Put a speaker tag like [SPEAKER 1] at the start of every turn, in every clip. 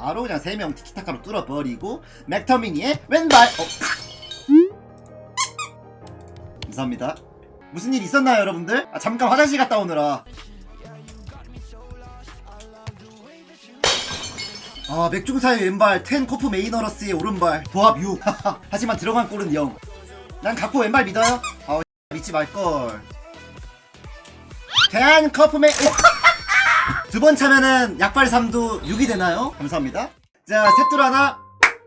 [SPEAKER 1] 바로 그냥 3명 티키타카로 뚫어버리고 맥터미니의 왼발 어. 감사합니다 무슨 일 있었나요 여러분들? 아, 잠깐 화장실 갔다 오느라 아 맥중사의 왼발 텐 코프 메이너러스의 오른발 도합 6 하지만 들어간 골은 0난 갖고 왼발 믿어요? 아 믿지 말걸 대한 커프 메 두 번 차면은 약발 3도 6이 되나요? 감사합니다 자 셋둘 하나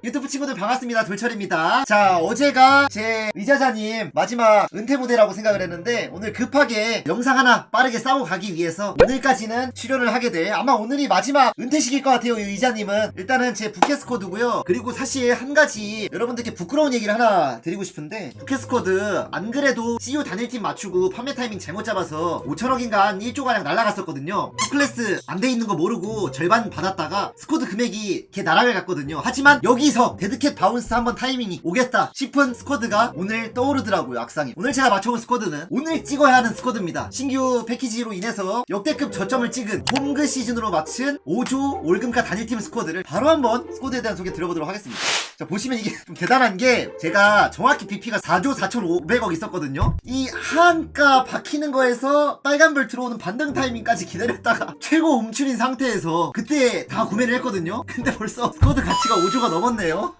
[SPEAKER 1] 유튜브 친구들 반갑습니다. 돌철입니다. 자 어제가 제 의자자님 마지막 은퇴 무대라고 생각을 했는데 오늘 급하게 영상 하나 빠르게 싸고 가기 위해서 오늘까지는 출연을 하게 돼. 아마 오늘이 마지막 은퇴식일 것 같아요 이 의자님은. 일단은 제 부캐스코드고요. 그리고 사실 한 가지 여러분들께 부끄러운 얘기를 하나 드리고 싶은데 부캐스코드 안 그래도 CU 단일팀 맞추고 판매 타이밍 잘못 잡아서 5천억인가 한 1조 가량 날라갔었거든요. 클래스 안 돼 있는 거 모르고 절반 받았다가 스코드 금액이 걔 나락을 갔거든요. 하지만 여기 서 데드캣 바운스 한번 타이밍이 오겠다 싶은 스쿼드가 오늘 떠오르더라고요 악상이 오늘 제가 맞춰온 스쿼드는 오늘 찍어야 하는 스쿼드입니다. 신규 패키지로 인해서 역대급 저점을 찍은 홈그 시즌으로 맞춘 5조 올금가 단일팀 스쿼드를 바로 한번 스쿼드에 대한 소개 들어보도록 하겠습니다 자 보시면 이게 좀 대단한 게 제가 정확히 BP가 4조 4,500억 있었거든요. 이 하한가 박히는 거에서 빨간불 들어오는 반등 타이밍까지 기다렸다가 최고 움츠린 상태에서 그때 다 구매를 했거든요. 근데 벌써 스쿼드 가치가 5조가 넘었네요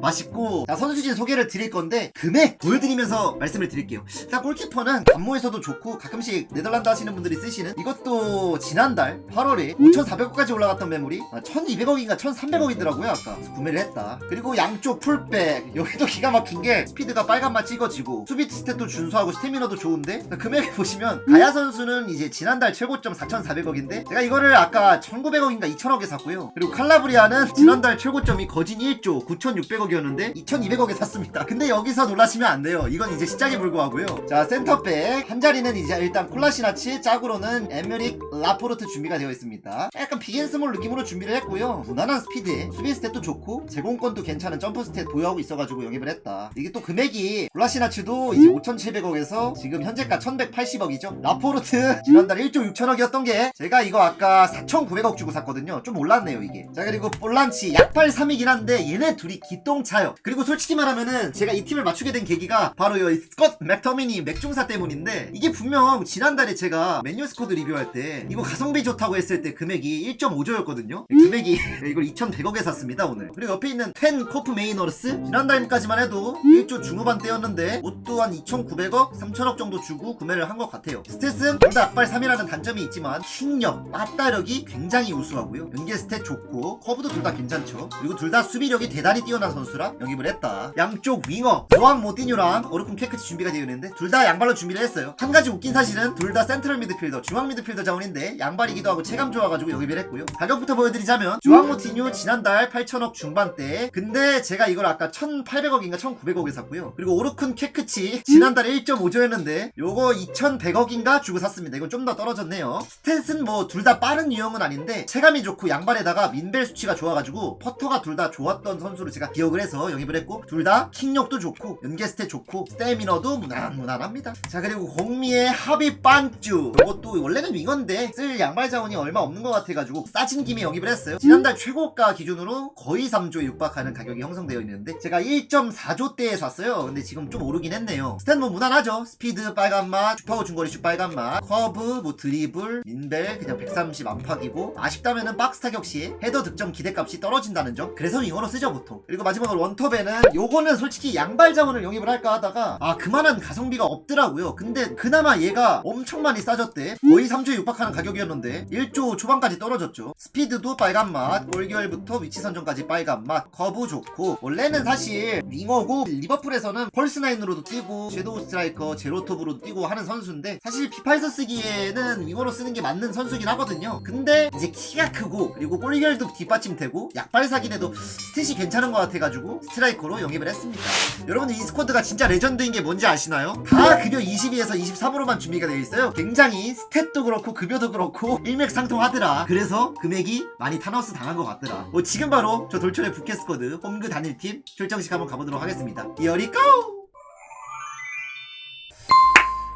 [SPEAKER 1] 맛있고. 자, 선수진 소개를 드릴 건데 금액 보여드리면서 말씀을 드릴게요. 일단 골키퍼는 안모에서도 좋고 가끔씩 네덜란드 하시는 분들이 쓰시는 이것도 지난달 8월에 5,400억까지 올라갔던 매물이 1,200억인가 1,300억이더라고요 아까. 그래서 구매를 했다. 그리고 양쪽 풀백. 여기도 기가 막힌 게 스피드가 빨간맛 찍어지고 수비 스탯도 준수하고 스태미너도 좋은데 금액을 보시면 가야 선수는 이제 지난달 최고점 4,400억인데 제가 이거를 아까 1,900억인가 2,000억에 샀고요. 그리고 칼라브리아는 지난달 최고점이 거진 1조 9,600억이었는데 2,200억에 샀습니다. 근데 여기서 놀라시면 안 돼요. 이건 이제 시작에 불구하고요. 자, 센터백 한 자리는 이제 일단 콜라시나치, 짝으로는 에메릭 라포르트 준비가 되어 있습니다. 약간 비겐스몰 느낌으로 준비를 했고요. 무난한 스피드에 수비 스탯도 좋고 제공권도 괜찮은 점프 스탯 보유하고 있어가지고 영입을 했다. 이게 또 금액이 콜라시나치도 이제 5,700억에서 지금 현재가 1,180억이죠. 라포르트 지난달 1조 6천억이었던 게 제가 이거 아까 4,900억 주고 샀거든요. 좀 올랐네요 이게. 자 그리고 볼란치 약발 3이긴 한데 얘네 둘이 기똥차요. 그리고 솔직히 말하면은 제가 이 팀을 맞추게 된 계기가 바로 이 스컷 맥터미니 맥중사 때문인데 이게 분명 지난달에 제가 맨유 스쿼드 리뷰할 때 이거 가성비 좋다고 했을 때 금액이 1.5조였거든요. 금액이 이걸 2,100억에 샀습니다 오늘. 그리고 옆에 있는 텐 코프 메이너르스 지난달까지만 해도 1조 중후반대였는데 옷도 한 2,900억, 3,000억 정도 주고 구매를 한 것 같아요. 스탯은 둘다 악발 3이라는 단점이 있지만 킥력, 빠따력이 굉장히 우수하고요. 연계 스탯 좋고 커브도 둘 다 괜찮죠. 그리고 둘 다 수비력이 대단히 뛰어 난 선수라 영입을 했다. 양쪽 윙어 조항 모티뉴랑 어르쿤 케크치 준비가 되어 있는데 둘 다 양발로 준비를 했어요. 한 가지 웃긴 사실은 둘 다 센트럴 미드필더, 중앙 미드필더 자원인데 양발이기도 하고 체감 좋아가지고 영입을 했고요. 가격부터 보여드리자면 조항 모티뉴 지난달 8천억 중반대 근데 제가 이걸 아까 1,800억인가 1,900억에 샀고요. 그리고 오르쿤 케크치 지난달에 1.5조였는데 요거 2,100억인가 주고 샀습니다. 이건 좀 더 떨어졌네요. 스탯은 뭐 둘 다 빠른 유형은 아닌데 체감이 좋고 양발에다가 민벨 수치가 좋아가지고 퍼터가 둘 다 좋았던 선수로 제가 기억을 해서 영입을 했고 둘 다 킥력도 좋고 연계 스탯 좋고 스태미너도 무난 무난합니다. 자 그리고 공미의 합의 반쭈 이것도 원래는 윙어인데 쓸 양발 자원이 얼마 없는 것 같아가지고 싸진 김에 영입을 했어요. 지난달 최고가 기준으로 거의 3조에 육박하는 가격이 형성되어 있는데 제가 1.4조대에 샀어요. 근데 지금 좀 오르긴 했네요. 스탯 뭐 무난하죠. 스피드 빨간맛, 슈퍼 중거리 슛 빨간맛, 커브, 뭐 드리블, 민벨 그냥 130 안팎이고 아쉽다면은 박스 타격 시에 헤더 득점 기대값이 떨어진다는 점. 그래서 윙어로 쓰죠 보통. 그리고 마지막으로 원톱에는 요거는 솔직히 양발 자원을 영입을 할까 하다가 아 그만한 가성비가 없더라고요. 근데 그나마 얘가 엄청 많이 싸졌대. 거의 3조에 육박하는 가격이었는데 1조 초반까지 떨어졌죠. 스피드도 빨간맛, 골결부터 위치 선정까지 빨간맛, 커브 좋고 원래는 사실 윙어고 리버풀에서는 펄스9으로도 뛰고 섀도우 스트라이커, 제로톱으로도 뛰고 하는 선수인데 사실 피파에서 쓰기에는 윙어로 쓰는 게 맞는 선수긴 하거든요. 근데 이제 키가 크고 그리고 골결도 뒷받침되고 약발 사기에도 스탯이 괜찮은 것 같아가지고 스트라이커로 영입을 했습니다. 여러분들 이 스쿼드가 진짜 레전드인 게 뭔지 아시나요? 다 급여 22에서 23으로만 준비가 되어 있어요. 굉장히 스탯도 그렇고 급여도 그렇고 일맥상통하더라. 그래서 금액이 많이 타너스 당한 것 같더라. 뭐 지금 바로 저 돌출의 부캐 스쿼드 홈그 단일팀 출정식 한번 가보도록 하겠습니다. 이어리 고!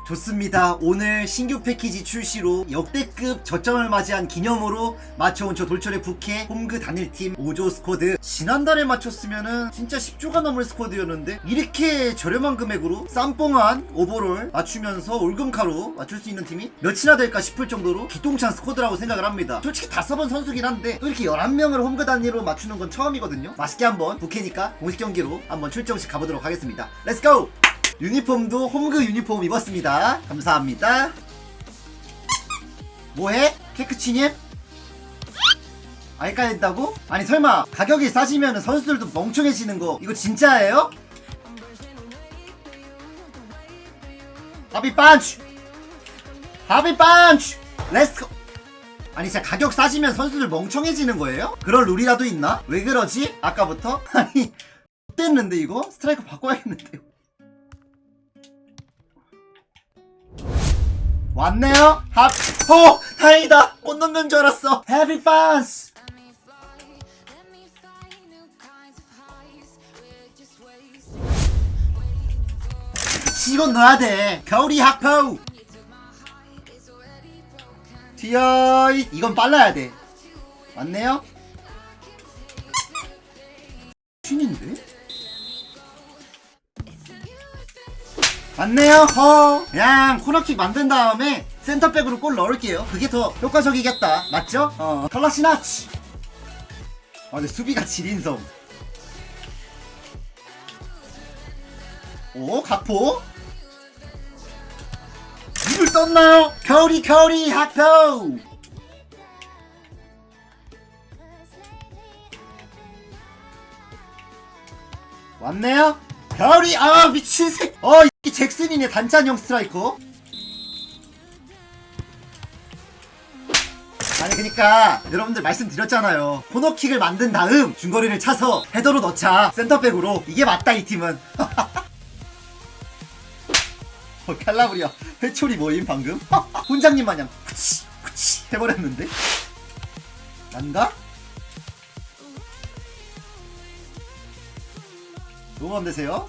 [SPEAKER 1] 좋습니다. 오늘 신규 패키지 출시로 역대급 저점을 맞이한 기념으로 맞춰온 저 돌출의 부캐 홈그 단일팀 5조 스쿼드 지난달에 맞췄으면은 진짜 10조가 넘을 스쿼드였는데 이렇게 저렴한 금액으로 쌈뽕한 오버롤 맞추면서 올금카로 맞출 수 있는 팀이 몇이나 될까 싶을 정도로 기똥찬 스쿼드라고 생각을 합니다. 솔직히 다 써본 선수긴 한데 또 이렇게 11명을 홈그 단위로 맞추는 건 처음이거든요. 맛있게 한번 부캐니까 공식 경기로 한번 출정식 가보도록 하겠습니다. 렛츠고! 유니폼도 홈그 유니폼 입었습니다. 감사합니다. 뭐해? 케크치님? 알까 했다고? 아니 설마 가격이 싸지면 선수들도 멍청해지는 거 이거 진짜예요? 하비 반치! 하비 반치! 렛츠고! 아니 진짜 가격 싸지면 선수들 멍청해지는 거예요? 그럴 룰이라도 있나? 왜 그러지? 아까부터? 아니 됐는데 이거? 스트라이크 바꿔야겠는데 왔네요. 합. 오, 다행이다. 꽃 넣는 줄 알았어. Happy fans. 이건 넣어야 돼. 겨울이 학포. 티어이 이건 빨라야 돼. 맞네요. 신인데? 맞네요. 허. 그냥 코너킥 만든 다음에 센터백으로 골 넣을게요. 그게 더 효과적이겠다. 맞죠? 어. 털라시나치. 아, 근데 수비가 지린성. 오, 각포. 입을 떴나요? 겨울이 겨울이 학포. 왔네요? 겨울이 아 미친 새. 어, 이 잭슨이네 단짠형 스트라이커. 아니 그니까 여러분들 말씀드렸잖아요 코너킥을 만든 다음 중거리를 차서 헤더로 넣자 센터백으로 이게 맞다 이 팀은 어, 칼라브리아 회초리 모임 방금 훈장님 마냥 후치 후치 해버렸는데 난가? 안 되세요?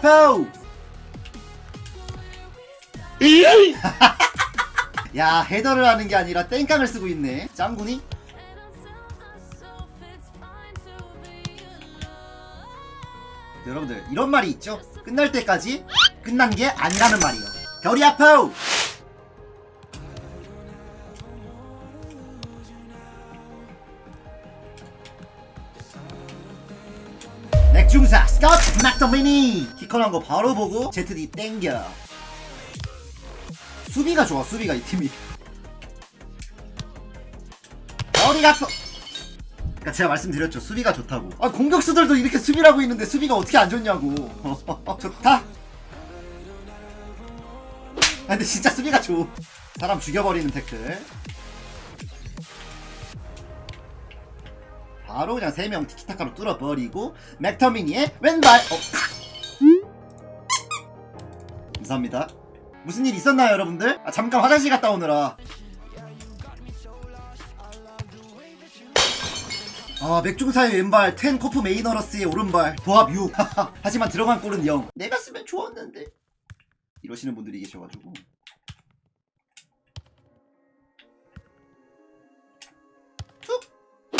[SPEAKER 1] 파! 어? 나이츠 하비 반치 오! 겨울이 아파! 야 헤더를 하는 게 아니라 땡깡을 쓰고 있네 짱구니? 여러분들 이런 말이 있죠 끝날 때까지 끝난 게 아니라는 말이요 겨울이 아파! 맥 스카우트 맥더미니 키커난 거 바로 보고 ZD 땡겨. 수비가 좋아 수비가 이 팀이. 겨울이 아파 그러니까 제가 말씀드렸죠. 수비가 좋다고. 아 공격수들도 이렇게 수비를 하고 있는데 수비가 어떻게 안 좋냐고. 좋다. 아 근데 진짜 수비가 좋. 사람 죽여버리는 태클 바로 그냥 3명 티키타카로 뚫어버리고 맥터미니의 왼발 어. 감사합니다. 무슨 일 있었나요 여러분들? 아, 잠깐 화장실 갔다 오느라. 아 맥중사의 왼발 텐 코프 메이너러스의 오른발 도합 6 하지만 들어간 골은 0 내가 쓰면 좋았는데. 이러시는 분들이 계셔가지고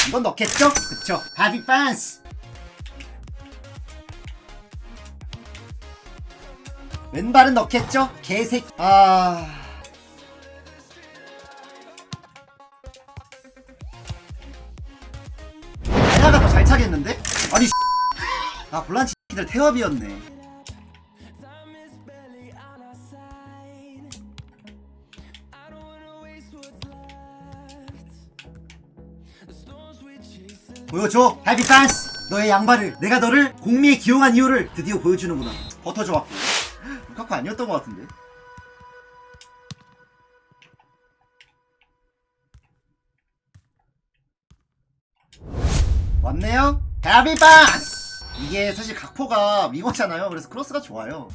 [SPEAKER 1] 이건 넣겠죠? 그쵸 하비 빤스 왼발은 넣겠죠? 개색 아... 하나가 더 잘 차겠는데? 아니 아 볼란치 들 태업이었네 보여줘. 해피 댄스 너의 양발을 내가 너를 공미에 기용한 이유를 드디어 보여주는구나. 버터 좋았고 루카쿠 아니었던 것 같은데. 왔네요. 헤비바스 이게 사실 각포가 윙어잖아요. 그래서 크로스가 좋아요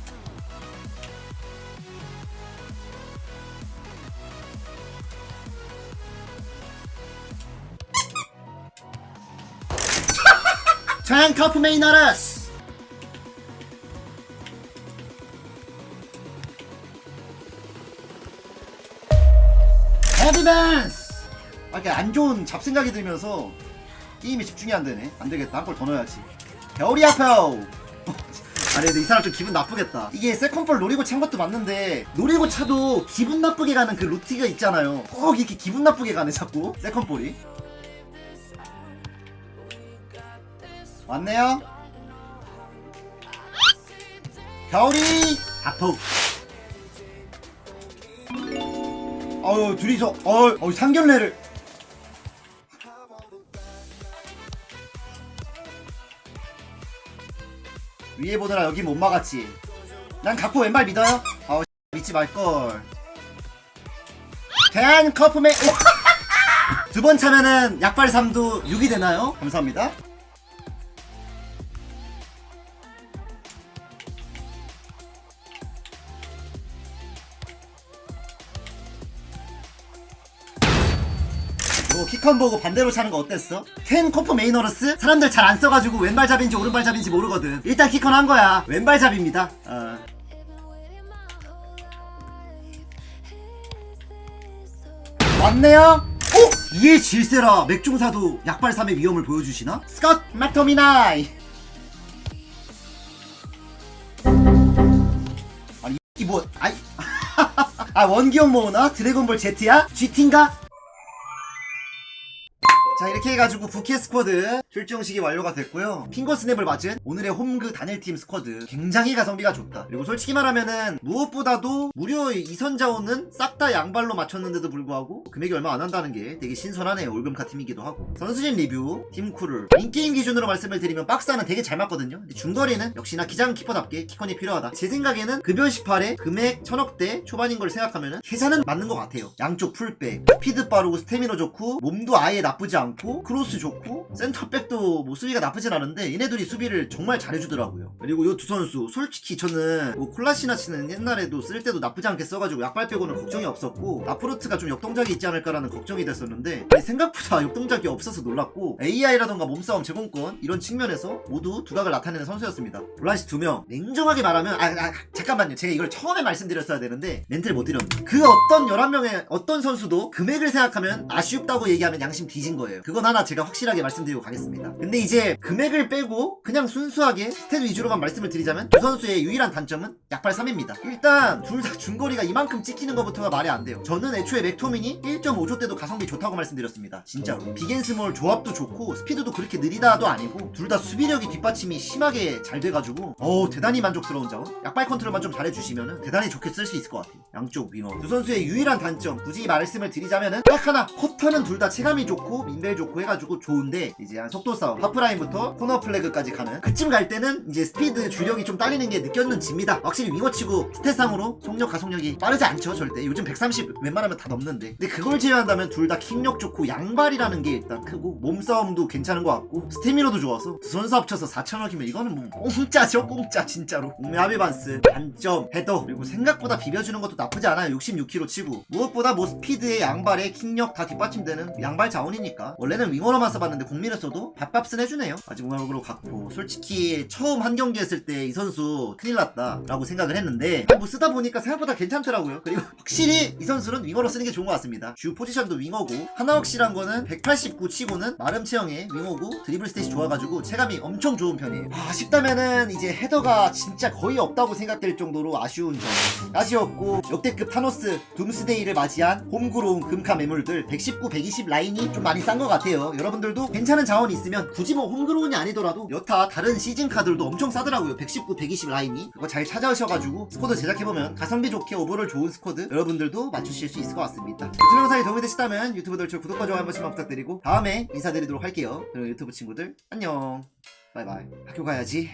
[SPEAKER 1] 자양 카프 메이너러스! 헤비밴스! 아, 이렇게 안 좋은 잡생각이 들면서 게임에 집중이 안 되네. 안 되겠다. 한 골 더 넣어야지. 겨울이 아파요! 아니 근데 이 사람 좀 기분 나쁘겠다. 이게 세컨볼 노리고 찬 것도 맞는데 노리고 차도 기분 나쁘게 가는 그 루티가 있잖아요. 꼭 이렇게 기분 나쁘게 가네 자꾸. 세컨볼이 왔네요. 겨울이 아파 어유 둘이서 어유 어, 상견례를. 위에 보느라 여기 못 막았지. 난 갖고 왼발 믿어요? 어 믿지 말걸. 대한 커프맨 두 번 차면은 약발 3도 6이 되나요? 감사합니다 뭐 키컨 보고 반대로 차는 거 어땠어? 텐 코프 메이너러스? 사람들 잘 안 써가지고 왼발잡인지 오른발잡인지 모르거든 일단 키컨 한 거야 왼발잡입니다 어. 왔네요? 오! 이에 질세라 맥중사도 약발 3의 위험을 보여주시나? 스컷 맥토미나이 아니 이 뭐... 아이 아 원기형 모으나? 드래곤볼 Z야? GT인가? 자 이렇게 해가지고 부캐 스쿼드 출정식이 완료가 됐고요. 핑거 스냅을 맞은 오늘의 홈그 단일팀 스쿼드 굉장히 가성비가 좋다. 그리고 솔직히 말하면은 무엇보다도 무려 이선 자원은 싹 다 양발로 맞췄는데도 불구하고 금액이 얼마 안 한다는 게 되게 신선하네요. 올금카 팀이기도 하고. 선수진 리뷰 팀쿨을 인게임 기준으로 말씀을 드리면 박스는 되게 잘 맞거든요. 근데 중거리는 역시나 기장 키퍼답게 키컨이 필요하다. 제 생각에는 급여 18에 금액 천억대 초반인 걸 생각하면은 계산은 맞는 것 같아요. 양쪽 풀백 스피드 빠르고 스태미너 좋고 몸도 아예 나쁘지 않고 크로스 좋고 센터백도 뭐 수비가 나쁘진 않은데 얘네들이 수비를 정말 잘해주더라고요. 그리고 이 두 선수 솔직히 저는 뭐 콜라시나치는 옛날에도 쓸 때도 나쁘지 않게 써가지고 약발 빼고는 걱정이 없었고 라프로트가 좀 역동작이 있지 않을까라는 걱정이 됐었는데 생각보다 역동작이 없어서 놀랐고 AI라던가 몸싸움 제공권 이런 측면에서 모두 두각을 나타내는 선수였습니다. 블라시 두명. 냉정하게 말하면 아, 아, 잠깐만요. 제가 이걸 처음에 말씀드렸어야 되는데 멘트를 못 드렸네. 그 어떤 11명의 어떤 선수도 금액을 생각하면 아쉽다고 얘기하면 양심 뒤진 거예요 그건 하나 제가 확실하게 말씀드리고 가겠습니다. 근데 이제 금액을 빼고 그냥 순수하게 스탯 위주로만 말씀을 드리자면 두 선수의 유일한 단점은 약발 3입니다. 일단 둘 다 중거리가 이만큼 찍히는 것부터가 말이 안 돼요. 저는 애초에 맥토민이 1.5조 때도 가성비 좋다고 말씀드렸습니다. 진짜로. 비겐스몰 조합도 좋고 스피드도 그렇게 느리다도 아니고 둘 다 수비력이 뒷받침이 심하게 잘 돼가지고 어 대단히 만족스러운 자원. 약발 컨트롤만 좀 잘해주시면 대단히 좋게 쓸 수 있을 것 같아요. 양쪽 윙어 두 선수의 유일한 단점 굳이 말씀을 드리자면은 딱 하나 커터는 둘 다 체감이 좋고 민벨 좋고 해가지고 좋은데 이제 한 속도 싸움 하프라인부터 코너 플래그까지 가는 그쯤 갈 때는 이제 스피드 주력이 좀 딸리는 게 느껴집니다. 확실히 윙어치고 스탯상으로 속력 가속력이 빠르지 않죠 절대. 요즘 130 웬만하면 다 넘는데. 근데 그걸 제외한다면 둘 다 킥력 좋고 양발이라는 게 일단 크고 몸싸움도 괜찮은 것 같고 스태미너도 좋아서 두 선수 합쳐서 4천억이면 이거는 뭐 공짜죠 공짜 진짜로. 음, 아비반스 단점 헤더. 그리고 생각보다 비벼주는 것도 나쁘지 않아요 66kg 치고. 무엇보다 뭐 스피드에 양발에 킥력 다 뒷받침되는 양발 자원이니까 원래는 윙어로만 써봤는데 국민을 써도 밥값은 해주네요. 아직 윙어로 갖고 솔직히 처음 한 경기 했을 때 이 선수 큰일 났다 라고 생각을 했는데 뭐 쓰다 보니까 생각보다 괜찮더라고요. 그리고 확실히 이 선수는 윙어로 쓰는 게 좋은 것 같습니다. 주 포지션도 윙어고 하나 확실한 거는 189 치고는 마름 체형의 윙어고 드리블 스탯이 좋아가지고 체감이 엄청 좋은 편이에요. 아, 아쉽다면은 이제 헤더가 진짜 거의 없다고 생각될 정도로 아쉬운 점 아쉬웠고 역대급 타노스 둠스데이를 맞이한 홈그로운 금카 매물들 119, 120 라인이 좀 많이 싼 것 같아요. 여러분들도 괜찮은 자원이 있으면 굳이 뭐 홈그로운이 아니더라도 여타 다른 시즌 카드들도 엄청 싸더라고요. 119, 120 라인이. 그거 잘 찾아오셔가지고 스쿼드 제작해보면 가성비 좋게 오버롤 좋은 스쿼드 여러분들도 맞추실 수 있을 것 같습니다. 유튜브 영상이 도움이 되셨다면 유튜브 돌출 구독과 좋아요 한 번씩만 부탁드리고 다음에 인사드리도록 할게요. 그럼 유튜브 친구들 안녕. 바이바이. 학교 가야지